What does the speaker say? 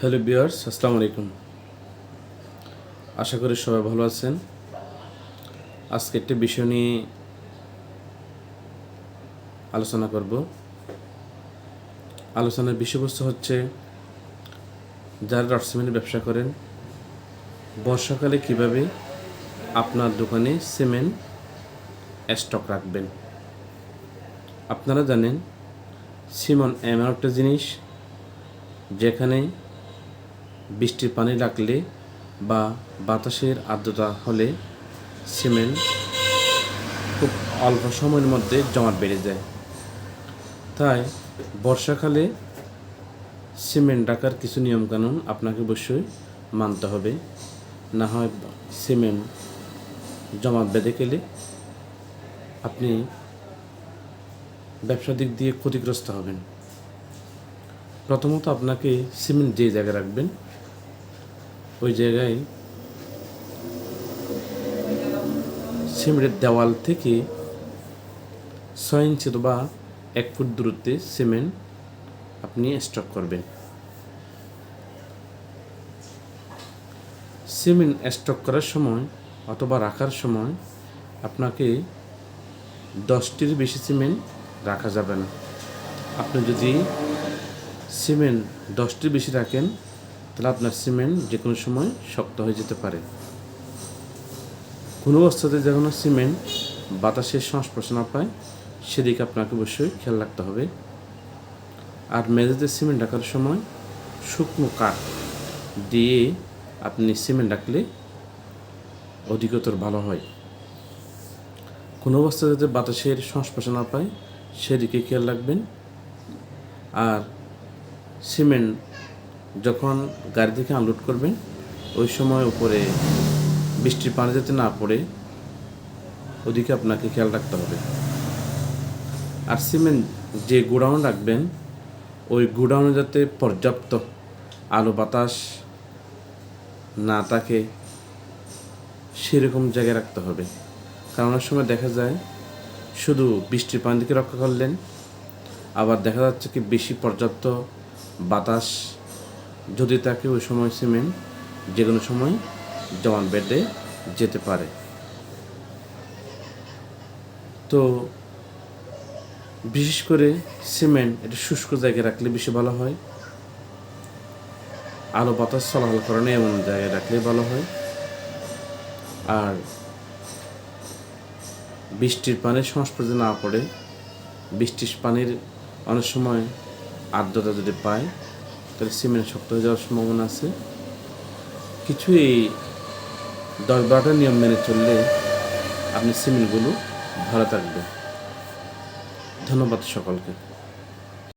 Hello বিয়ার্স আসসালামু আলাইকুম। আশা করি সবাই ভালো আছেন। আজকে একটি বিষয় নিয়ে আলোচনা করব। আলোচনার বিষয়বস্তু হচ্ছে, যারা রড সিমেন্টের ব্যবসা করেন, বর্ষাকালে কীভাবে আপনার দোকানে সিমেন্ট স্টক রাখবেন? আপনারা জানেন সিমন এমন একটা জিনিস যেখানে বৃষ্টির পানি লাগলে বা বাতাসের আর্দ্রতা হলে সিমেন্ট খুব অল্প সময়ের মধ্যে জমাট বেড়ে যায়। তাই বর্ষাকালে সিমেন্ট ডাকার কিছু নিয়মকানুন আপনাকে অবশ্যই মানতে হবে। না হয় সিমেন্ট জমাট বেঁধে গেলে আপনি ব্যবসা দিক দিয়ে ক্ষতিগ্রস্ত হবেন। প্রথমত আপনাকে সিমেন্ট যে জায়গায় রাখবেন ওই জায়গায় সিমেন্টের দেওয়াল থেকে ছয় ইঞ্চি বা এক ফুট দূরত্বে সিমেন্ট আপনি স্টক করবেন। সিমেন্ট স্টক করার সময় অথবা রাখার সময় আপনাকে দশটির বেশি সিমেন্ট রাখা যাবে না। আপনি যদি সিমেন্ট দশটির বেশি রাখেন তাহলে আপনার সিমেন্ট যে কোনো সময় শক্ত হয়ে যেতে পারে। কোনো অবস্থাতে যখন সিমেন্ট বাতাসের সংস্পর্শ না পায়, সেদিকে আপনাকে অবশ্যই খেয়াল রাখতে হবে। আর মেঝেতে সিমেন্ট রাখার সময় শুকনো কাঠ দিয়ে আপনি সিমেন্ট রাখলে অধিকতর ভালো হয়। কোনো অবস্থা যাতে বাতাসের সংস্পর্শ না পায়, সেদিকে খেয়াল রাখবেন। আর সিমেন্ট যখন গাড়ি থেকে আনলোড করবেন ওই সময় উপরে বৃষ্টির পানি যাতে না পড়ে, ওদিকে আপনাকে খেয়াল রাখতে হবে। আর সিমেন্ট যে গোডাউন রাখবেন, ওই গোডাউনে যাতে পর্যাপ্ত আলো বাতাস না থাকে, সেরকম জায়গায় রাখতে হবে। কারণ অনেক সময় দেখা যায়, শুধু বৃষ্টির পানি থেকে রক্ষা করলেন, আবার দেখা যাচ্ছে কি বেশি পর্যাপ্ত বাতাস যদি থাকে ওই সময় সিমেন্ট যে কোনো সময় জমান বেডে যেতে পারে। তো বিশেষ করে সিমেন্ট এটা শুষ্ক জায়গায় রাখলে বেশি ভালো হয়। আলো বাতাস চলাচল করে এমন জায়গায় রাখলে ভালো হয়। আর বৃষ্টির পানির সংস্পর্শে না পড়ে, বৃষ্টির পানির অনেক সময় আর্দ্রতা যদি পায় তাহলে সিমেন্ট শক্ত হয়ে যাওয়ার সম্ভাবনা আছে। কিছুই দশ বারোটা নিয়ম মেনে চললে আপনি সিমেন্টগুলো ভালো থাকবে। ধন্যবাদ সকলকে।